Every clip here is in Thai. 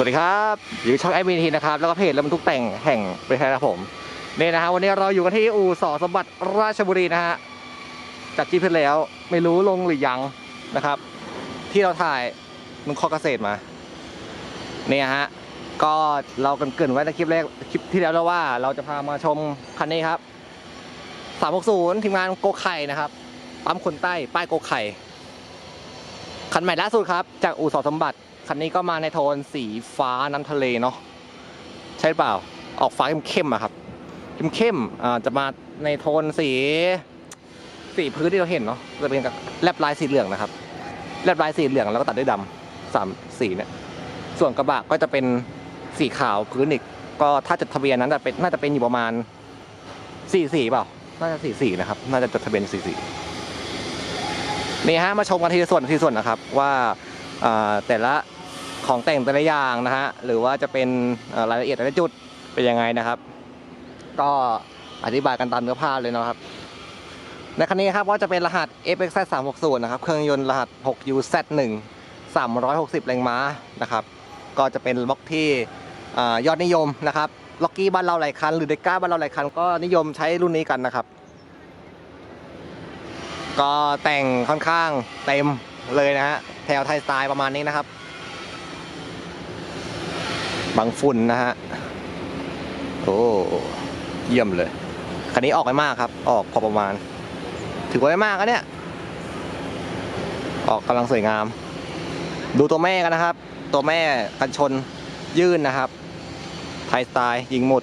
สวัสดีครับอยู่ช่องไอบีทีนะครับ แล้วก็เพจแล้วมันทุกแต่งแห่งประเทศไทยนะครับผมนี่นะฮะวันนี้เราอยู่กันที่อู่สอสมบัติราชบุรีนะฮะจากคลิปที่แล้วไม่รู้ลงหรือยังนะครับ ที่เราถ่ายมึงข้อเกษตรมาเนี่ยฮะก็เรากันเกินไว้ในคลิปแรกคลิปที่แล้วแล้วว่าเราจะพามาชมคันนี้ครับ 360 ทีมงานโกไข่นะครับปั๊มคนใต้ป้ายโกไข่คันใหม่ล่าสุดครับ จากอู่สอสมบัติ คันนี้ก็มาในโทนสีฟ้าน้ำทะเลเนาะใช่เปล่าออกฟ้าเข้มๆอะครับเข้มๆอ่าจะมาในโทนสีสีพื้นที่เราเห็นเนาะจะเป็นกับแลบลายสีเหลืองนะครับแลบลายสีเหลืองแล้วก็ตัดด้วยดำสามสีเนี่ยส่วนกระบะก็จะเป็นสีขาวพื้นอีกก็ถ้าจดทะเบียนนั้นจะเป็นน่าจะเป็นอยู่ประมาณสี่สีเปล่าน่าจะสี่สีนะครับ น่าจะจดทะเบียนสี่สีนี่ฮะมาชมกันทีละส่วนทีละส่วนนะครับ ว่าแต่ละ ของแต่งแต่ละอย่างนะฮะหรือว่าจะเป็นรายละเอียดแต่ละจุดเป็นยังไงนะครับ ก็อธิบายกันตามเนื้อผ้าเลยนะครับ ในคันนี้ครับก็จะเป็นรหัส FX 360นะครับ เครื่องยนต์รหัส 6UZ1 360 แรงม้านะครับ ก็จะเป็นล็อกที่อยอดนิยมนะครับ ล็อกกี้บ้านเราหลายคัน หรือเดก้าบ้านเราหลายคันก็นิยมใช้รุ่นนี้กันนะครับ ก็แต่งค่อนข้างเต็มเลยนะฮะ แถวไทยสไตล์ประมาณนี้นะครับ บางฝุ่นนะฮะ โอ้เยี่ยมเลย คันนี้ออกไม่มากครับ ออกพอประมาณ ถือว่าไม่มากนะเนี่ย ออกกำลังสวยงาม ดูตัวแม่กันนะครับ ตัวแม่กันชนยื่นนะครับ ไทยสไตล์ยิงหมด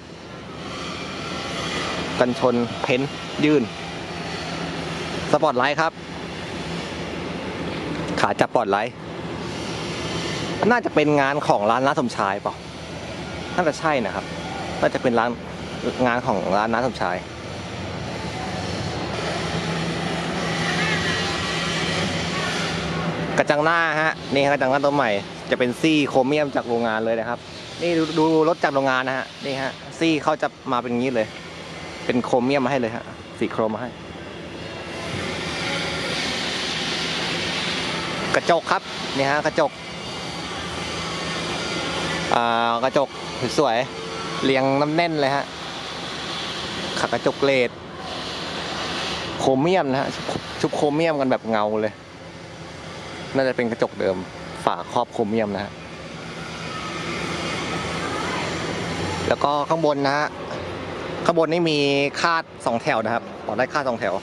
กันชนเพ้นท์ยื่น สปอตไลท์ครับ ขาจับปอตไลท์น่าจะเป็นงานของร้านน้าสมชายเปล่า น่าจะใช่นะครับ น่าจะเป็นร้านงานของร้านน้าสมชายกระจังหน้าฮะนี่กระจังหน้าตัวใหม่ จะเป็นซี่โครเมียมจากโรงงานเลยนะครับ นี่ดูรถจากโรงงานนะฮะนี่ฮะซี่เขาจะมาเป็นงี้เลย เป็นโครเมียมมาให้เลยฮะสีโครมาให้ กระจกครับนี่ฮะกระจก กระจกสวยเรียงน้ำแน่นเลยฮะขักกระจกเลดโครเมียมนะฮะชุบชุบโครเมียมกันแบบเงาเลย น่าจะเป็นกระจกเดิมฝาครอบโครเมียมนะฮะแล้วก็ข้างบนนะฮะข้างบนนี่มีคาดสองแถวนะครับต่อได้คาดสองแถว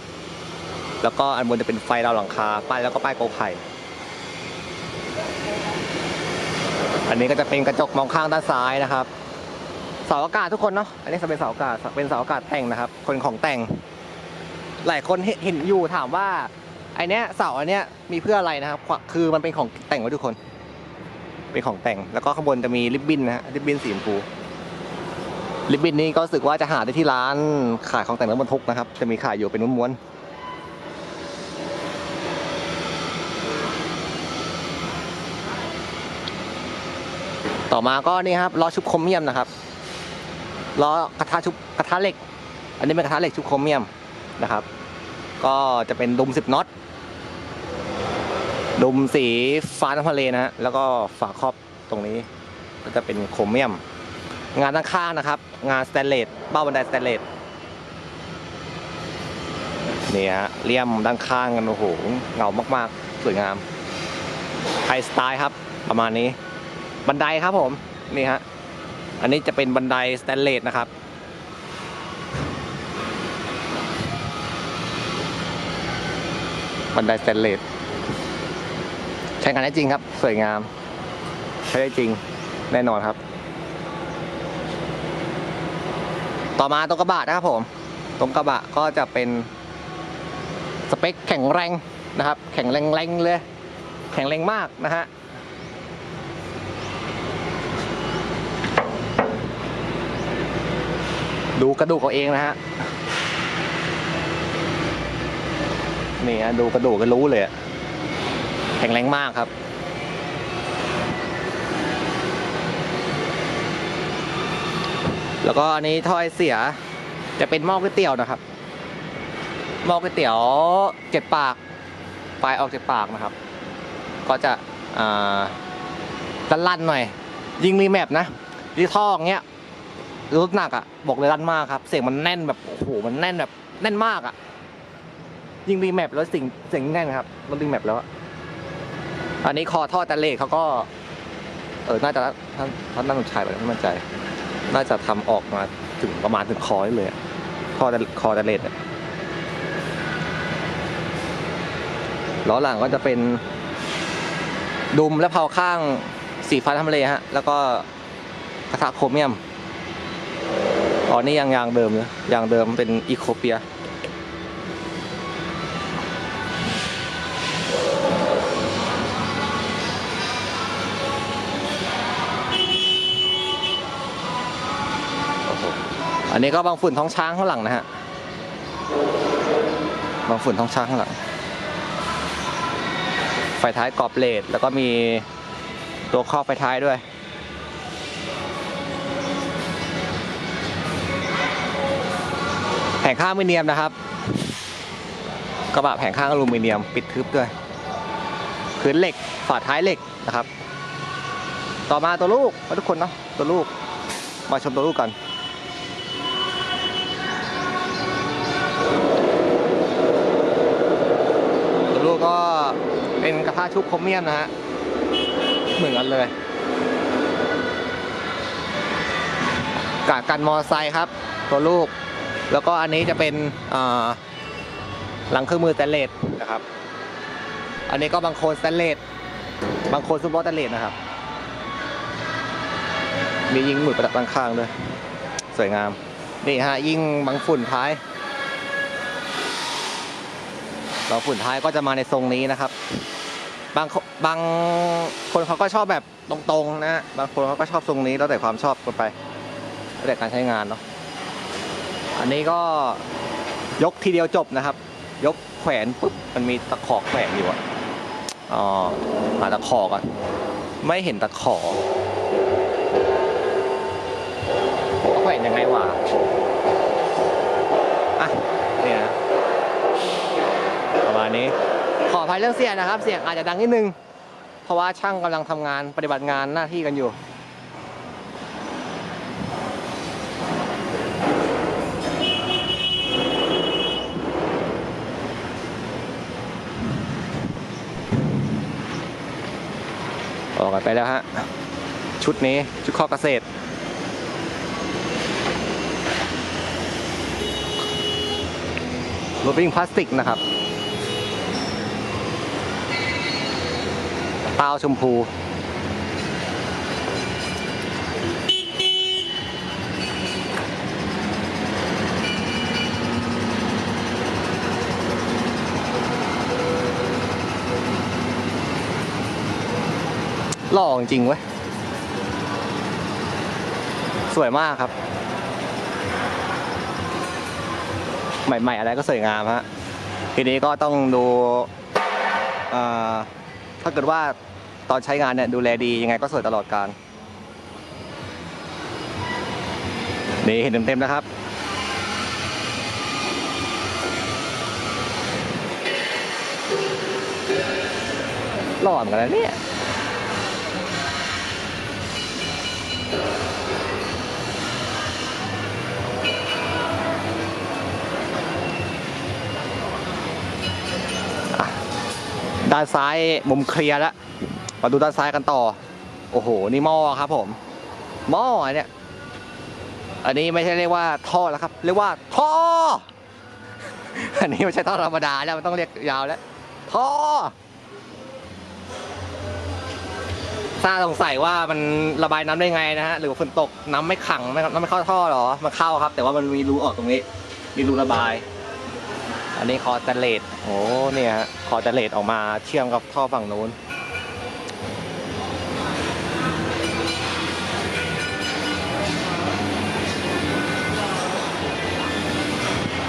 แล้วก็อันบนจะเป็นไฟดาวหลังคาป้ายแล้วก็ป้ายโกไข่ อันนี้ก็จะเป็นกระจกมองข้างด้านซ้ายนะครับเสาอากาศทุกคนเนาะอันนี้จะเป็นเสาอากาศเป็นเสาอากาศแต่งนะครับ คนของแต่ง หลายคนเห็นอยู่ถามว่าไอเนี้ยเสาอันเนี้ยมีเพื่ออะไรนะครับ คือมันเป็นของแต่งไว้ทุกคน เป็นของแต่งแล้วก็ข้างบนจะมีริบบิ้นนะฮะริบบิ้นสีชมพูริบบิ้นนี้ก็รู้สึกว่าจะหาได้ที่ร้านขายของแต่งรถบรรทุกนะครับ จะมีขายอยู่เป็นม้วนๆ ต่อมาก็นี่ครับล้อชุบโครเมียมนะครับล้อกระทะชุบกระทะเหล็ก อันนี้เป็นกระทะเหล็กชุบโครเมียมนะครับ ก็จะเป็นดุมสิบน็อตดุมสีฟ้าน้ำทะเลนะฮะแล้วก็ฝาครอบตรงนี้ก็จะเป็นโครเมียม งานด้านข้างนะครับ งานสแตนเลสเบ้าบันไดสแตนเลสนี่ฮะเลี่ยมด้านข้างกันโอ้โหเงามาก ๆ สวยงามไฮสไตล์ครับประมาณนี้ บันไดครับผมนี่ฮะอันนี้จะเป็นบันไดสแตนเลสนะครับ บันไดสแตนเลสใช้งานได้จริงครับ สวยงาม ใช้ได้จริงแน่นอนครับ ต่อมาตรงกระบะนะครับผม ตรงกระบะก็จะเป็นสเปคแข็งแรงนะครับ แข็งแรงแรงเลย แข็งแรงมากนะฮะ ดูกระดูกเอาเองนะฮะ นี่ฮะดูกระดูกก็รู้เลยแข็งแรงมากครับ แล้วก็อันนี้ถ้อยเสียจะเป็นหม้อก๋วยเตี๋ยวนะครับ หม้อก๋วยเตี๋ยวเจ็ดปากปลายออกเจ็ดปากนะครับ ก็จะอ่าลั่นหน่อย ยิงรีแมปนะดีท่ออย่างเงี้ย รถหนักอะบอกเลยลั่นมากครับ เสียงมันแน่นแบบโอ้โหมันแน่นแบบแน่นมากอะ ยิงรีแมปแล้วเสียงเสียงแน่นครับรถรีแมปแล้วอะอันนี้คอท่อแต่เลทเขาก็ เออน่าจะท่านท่านนักดนตรีไปไม่มั่นใจ น่าจะทำออกมาถึงประมาณถึงคอเลยอะคอแต่คอแต่เลทเนี่ยล้อหลังก็จะเป็น ดุมและเพาข้างสีฟ้าทำเลฮะ แล้วก็กระทะโครเมียม อ๋อนี่ยางยางเดิมเลยยางเดิมเป็นอีโคเปียอันนี้ก็บางฝุ่นท้องช้างข้างหลังนะฮะ บางฝุ่นท้องช้างข้างหลัง ไฟท้ายกรอบเลดแล้วก็มีตัวครอบไฟท้ายด้วย ผงข้างอลูมิเนียมนะครับ กระบะแผงข้างอลูมิเนียม ปิดทึบด้วยพื้นเหล็กฝาท้ายเหล็กนะครับ ต่อมาตัวลูกมาทุกคนเนาะตัวลูกมาชมตัวลูกกันตัวลูกก็เป็นกระทะชุบโครเมียมนะฮะเหมือนกันเลยกากันมอไซค์ครับ ตัวลูก แล้วก็อันนี้จะเป็นหลังเครื่องมือสแตนเลสนะครับ อันนี้ก็บางโคนสแตนเลสบางโคนซุปเปอร์สแตนเลสนะครับ มียิงหมุดประดับด้านข้างด้วย สวยงาม นี่ฮะยิงบางฝุ่นท้ายเราฝุ่นท้ายก็จะมาในทรงนี้นะครับ บางคนบางคนเขาก็ชอบแบบตรงๆนะฮะบางคนเขาก็ชอบทรงนี้แล้วแต่ความชอบกันไปแล้วแต่การใช้งานเนาะ อันนี้ก็ยกทีเดียวจบนะครับ ยกแขวนปุ๊บมันมีตะขอแขวนอยู่อะอ๋อหาตะขอก่อนไม่เห็นตะขอแขวนยังไงวะอะเนี่ยนะประมาณนี้ขออภัยเรื่องเสียงนะครับ เสียงอาจจะดังนิดนึง เพราะว่าช่างกำลังทำงานปฏิบัติงานหน้าที่กันอยู่ ออกกันไปแล้วฮะ ชุดนี้ชุดข้อเกษตร รถวิ่งพลาสติกนะครับตาวชมพู หล่อจริงเว้ย สวยมากครับ ใหม่ ๆ อะไรก็สวยงามฮะ ทีนี้ก็ต้องดูถ้าเกิดว่าตอนใช้งานเนี่ยดูแลดียังไงก็สวยตลอดการนี่เห็นเต็มๆนะครับ หล่อเหมือนกันนะเนี่ย ด้านซ้ายมุมเคลียร์แล้วมาดูด้านซ้ายกันต่อ โอ้โห นี่หม้อครับผม หม้อเนี่ย อันนี้ไม่ใช่เรียกว่าท่อแล้วครับ เรียกว่าท่อ อันนี้ไม่ใช่ท่อธรรมดาแล้วมันต้องเรียกยาวแล้ว ท่อถ้าสงสัยว่ามันระบายน้ำได้ไงนะฮะ หรือฝนตกน้ำไม่ขังไม่น้ำไม่เข้าท่อหรอ มันเข้าครับ แต่ว่ามันมีรูออกตรงนี้ มีรูระบาย อันนี้คอสแตนเลสโอ้เนี่ยฮะคอสแตนเลสออกมาเชื่อมกับท่อฝั่งนู้น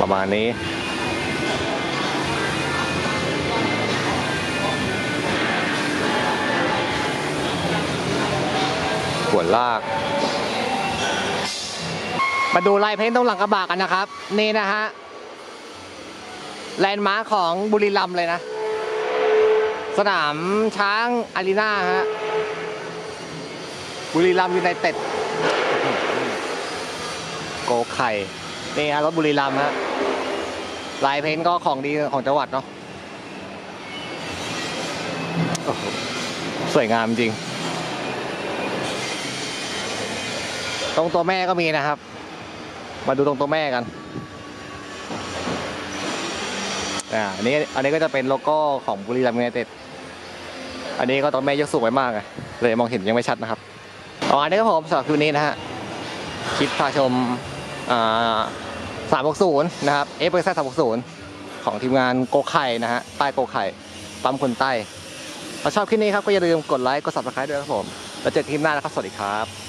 ประมาณนี้ ขวดลาก มาดูลายเพ้นท์ตรงหลังกระบะกันนะครับ นี่นะฮะ แลนด์มาร์คของบุรีรัมย์เลยนะ สนามช้างอารีนาฮะ บุรีรัมย์ยูไนเต็ดโกไข่ นี่ฮะรถบุรีรัมย์ฮะ ลายเพ้นก็ของดีของจังหวัดเนาะสวยงามจริง ตรงตัวแม่ก็มีนะครับ มาดูตรงตัวแม่กัน อ่าอันนี้อันนี้ก็จะเป็นโลโก้ของบุรีรัมย์ยูไนเต็ดอันนี้ก็ตัวแม่ยกสูงไว้มากเลยมองเห็นยังไม่ชัดนะครับอ๋ออันนี้ก็ผมสำหรับคลิปนี้นะฮะคลิปพาชมอ่าสามหกศูนย์นะครับเอฟเอสสามหกศูนย์ของทีมงานโกไข่นะฮะใต้โกไข่ปั๊มคนใต้ถ้าชอบคลิปนี้ครับก็อย่าลืมกดไลค์กด subscribe ด้วยครับผม แล้วเจอกันคลิปหน้านะครับ สวัสดีครับ